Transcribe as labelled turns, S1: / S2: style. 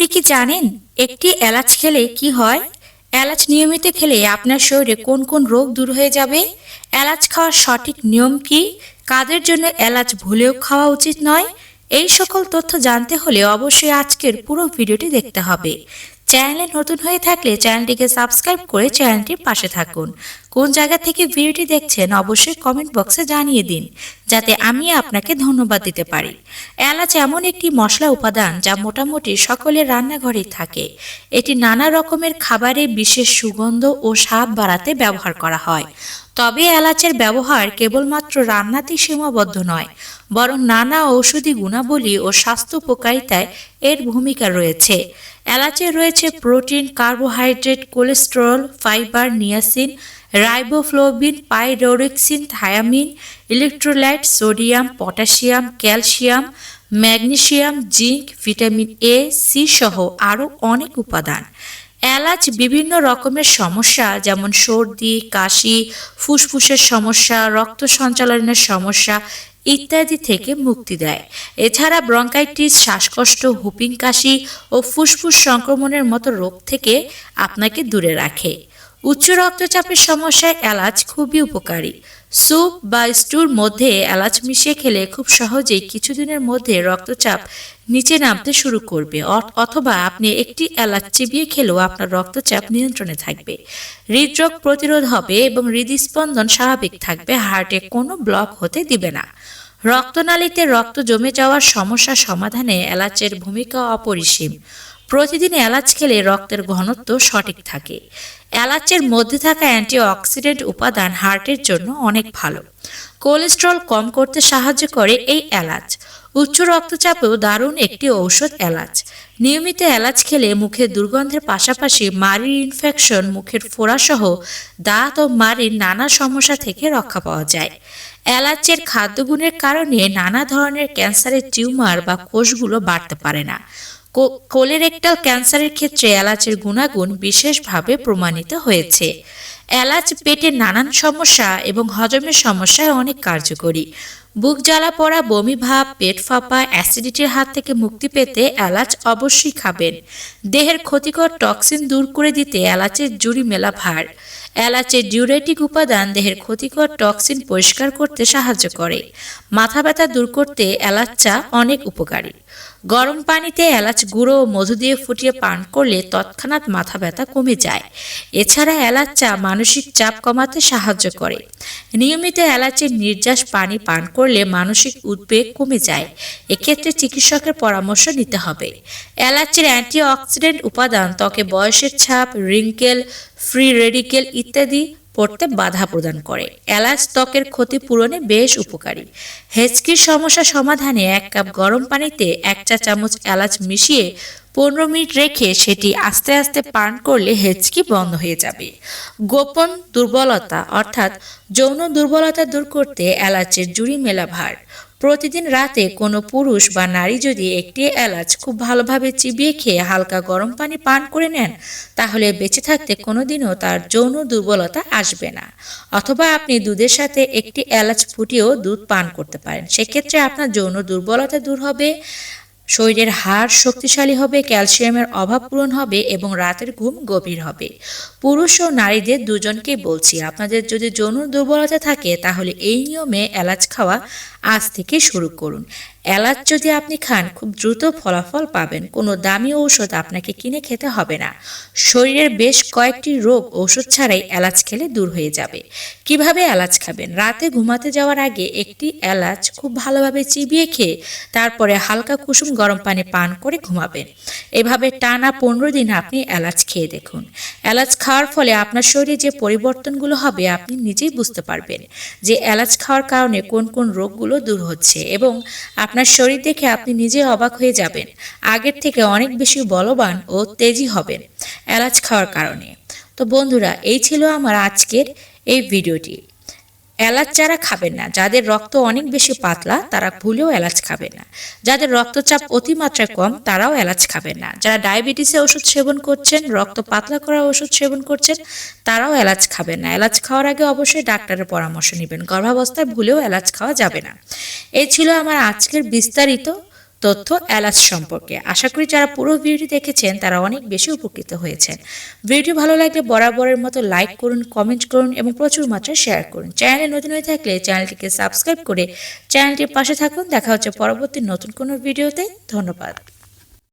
S1: আপনি কি জানেন একটি এলাচ খেলে কি হয়? এলাচ নিয়মিত খেলে আপনার শরীরে কোন কোন রোগ দূর হয়ে যাবে? এলাচ খাওয়ার সঠিক নিয়ম কি? কাদের জন্য এলাচ ভুলেও খাওয়া উচিত নয়? এই সকল তথ্য জানতে হলে অবশ্যই আজকের পুরো ভিডিওটি দেখতে হবে। চ্যানেলে নতুন হয়ে থাকলে চ্যানেলটিকে সাবস্ক্রাইব করে চ্যানেলটির পাশে থাকুন। কোন জায়গা থেকে ভিডিওটি দেখছেন অবশ্যই কমেন্ট বক্সে জানিয়ে দিন, যাতে আমি আপনাকে ধন্যবাদ দিতে পারি। এলাচ এমন একটি মশলা উপাদান যা মোটামুটি সকলের রান্নাঘরেই থাকে। এটি নানা রকমের খাবারে বিশেষ সুগন্ধ ও স্বাদ বাড়াতে ব্যবহার করা হয়। তবে এলাচের ব্যবহার কেবলমাত্র রান্নাতেই সীমাবদ্ধ নয়, বরং নানা ঔষধি গুণাবলী ও স্বাস্থ্য উপকারিতায় এর ভূমিকা রয়েছে। এলাচে রয়েছে protein, carbohydrate, cholesterol, fibre, niacin riboflavin pyridoxine, thiamine, electrolyte, sodium, potassium, calcium magnesium zinc, vitamin A, C সহ আরও অনেক উপাদান। এলাচ বিভিন্ন রকমের সমস্যা, যেমন সর্দি, কাশি, ফুসফুসের সমস্যা, রক্ত সঞ্চালনের সমস্যা ইত্যাদি থেকে মুক্তি দেয়। এছাড়া ব্রঙ্কাইটিস, শ্বাসকষ্ট, হুপিং কাশি ও ফুসফুস সংক্রমণের মতো রোগ থেকে আপনাকে দূরে রাখে। উচ্চ রক্তচাপের সমস্যায় এলাচ খুবই উপকারী। স্যুপ বা স্টুর মধ্যে এলাচ মিশিয়ে খেলে খুব সহজেই কিছুদিনের মধ্যে রক্তচাপ নিচে নামতে শুরু করবে। অথবা আপনি একটি এলাচ চিবিয়ে খেলেও আপনার রক্তচাপ নিয়ন্ত্রণে থাকবে। হৃদরোগ প্রতিরোধ হবে এবং হৃদস্পন্দন স্বাভাবিক থাকবে, হার্টে কোনো ব্লক হতে দিবে না। রক্তনালীতে রক্ত জমে যাওয়ার সমস্যা সমাধানে এলাচের ভূমিকা অপরিসীম। প্রতিদিন এলাচ খেলে রক্তের ঘনত্ব সঠিক থাকে। এলাচের মধ্যে থাকা অ্যান্টিঅক্সিডেন্ট উপাদান হার্টের জন্য অনেক ভালো। কোলেস্ট্রল কম করতে সাহায্য করে এই এলাচ। উচ্চ রক্তচাপেও দারুণ একটি ঔষধ এলাচ। নিয়মিত এলাচ খেলে মুখে দুর্গন্ধের পাশাপাশি মাড়ির ইনফেকশন মুখের ফোড়াসহ দাঁত ও মাড়ির নানা সমস্যা থেকে রক্ষা পাওয়া যায়। এলাচের খাদ্যগুণের কারণে নানা ধরনের ক্যান্সারের টিউমার বা কোষগুলো বাড়তে পারে না। কোলেরেক্টাল ক্যান্সারের ক্ষেত্রে এলাচের গুণাগুণ বিশেষভাবে প্রমাণিত হয়েছে। এলাচ পেটের নানান সমস্যা এবং হজমের সমস্যায় অনেক কার্যকরী। বুক জ্বালা পড়া, বমি ভাব, পেট ফাঁপা, অ্যাসিডিটির হাত থেকে মুক্তি পেতে এলাচ অবশ্যই খাবেন। দেহের ক্ষতিকর টক্সিন দূর করে দিতে এলাচের জুড়ি মেলা ভার। এলাচের ডিউরেটিক উপাদান দেহের ক্ষতিকর টক্সিন পরিষ্কার করতে সাহায্য করে। মাথা ব্যথা দূর করতে এলাচ চা অনেক উপকারী। গরম পানিতে এলাচ গুঁড়ো ও মধু দিয়ে ফুটিয়ে পান করলে তৎক্ষণাৎ মাথা ব্যথা কমে যায়। এছাড়া এলাচ চা মানসিক চাপ কমাতে সাহায্য করে। নিয়মিত এলাচের নির্যাস পানি পান করলে মানসিক উদ্বেগ কমে যায়। এক্ষেত্রে চিকিৎসকের পরামর্শ নিতে হবে। এলাচের অ্যান্টিঅক্সিডেন্ট উপাদান, ত্বকে বয়সের ছাপ, রিঙ্কেল, ফ্রি রেডিকেল ইত্যাদি পড়তে বাধা প্রদান করে। এলাচ ত্বকের ক্ষতি পূরণে বেশ উপকারী। হেঁচকির সমস্যা সমাধানে এক কাপ গরম পানিতে এক চা চামচ এলাচ মিশিয়ে পনেরো মিনিট রেখে সেটি আস্তে আস্তে পান করলে হেঁচকি বন্ধ হয়ে যাবে। গোপন দুর্বলতা অর্থাৎ যৌন দুর্বলতা দূর করতে এলাচের জুড়ি মেলা ভার। প্রতিদিন রাতে কোনো পুরুষ বা নারী যদি একটি এলাচ খুব ভালোভাবে চিবিয়ে খেয়ে হালকা গরম পানি পান করে নেন, তাহলে বেঁচে থাকতে কোনো দিনও তার যৌন দুর্বলতা আসবে না। অথবা আপনি দুধের সাথে একটি এলাচ ফুটিয়েও দুধ পান করতে পারেন। সেক্ষেত্রে আপনার যৌন দুর্বলতা দূর হবে। শরীরের হাড় শক্তিশালী হবে, ক্যালসিয়ামের অভাব পূরণ হবে এবং রাতের ঘুম গভীর হবে। পুরুষ ও নারীদের দুজনকেই বলছি, আপনাদের যদি যৌন দুর্বলতা থাকে, তাহলে এই নিয়মে এলাচ খাওয়া আজ থেকে শুরু করুন। এলাচ যদি আপনি খান, খুব দ্রুত ফলাফল পাবেন। কোনো দামি ঔষধ আপনাকে কিনে খেতে হবে না। শরীরের বেশ কয়েকটি রোগ ঔষধ ছাড়াই এলাচ খেলে দূর হয়ে যাবে। কীভাবে এলাচ খাবেন? রাতে ঘুমাতে যাওয়ার আগে একটি এলাচ খুব ভালোভাবে চিবিয়ে খেয়ে, তারপরে হালকা কুসুম গরম পানি পান করে ঘুমাবেন। এভাবে টানা পনেরো দিন আপনি এলাচ খেয়ে দেখুন। এলাচ খাওয়ার ফলে আপনার শরীরে যে পরিবর্তনগুলো হবে, আপনি নিজেই বুঝতে পারবেন যে এলাচ খাওয়ার কারণে কোন কোন রোগগুলো দূর হচ্ছে এবং আপনার শরীর দেখে আপনি নিজে অবাক হয়ে যাবেন। আগের থেকে অনেক বেশি বলবান ও তেজি হবেন এলাচ খাওয়ার কারণে। তো বন্ধুরা, এই ছিল আমার আজকের এই ভিডিওটি। এলাচ যারা খাবেন না, যাদের রক্ত অনেক বেশি পাতলা, তারা ভুলেও এলাচ খাবে না। যাদের রক্তচাপ অতিমাত্রায় কম, তারাও এলাচ খাবেন না। যারা ডায়াবেটিসে ওষুধ সেবন করছেন, রক্ত পাতলা করা ওষুধ সেবন করছেন, তারাও এলাচ খাবেন না। এলাচ খাওয়ার আগে অবশ্যই ডাক্তারের পরামর্শ নেবেন। গর্ভাবস্থায় ভুলেও এলাচ খাওয়া যাবে না। এই ছিল আমার আজকের বিস্তারিত তথ্য এলাচ সম্পর্কে। আশা করি যারা পুরো ভিডিওটি দেখেছেন, তারা অনেক বেশি উপকৃত হয়েছেন। ভিডিও ভালো লাগলে বরাবরের মতো লাইক করুন, কমেন্ট করুন এবং প্রচুর মাত্রায় শেয়ার করুন। চ্যানেলে নতুন হয়ে থাকলে চ্যানেলটিকে সাবস্ক্রাইব করে চ্যানেলটির পাশে থাকুন। দেখা হচ্ছে পরবর্তী নতুন কোনো ভিডিওতে। ধন্যবাদ।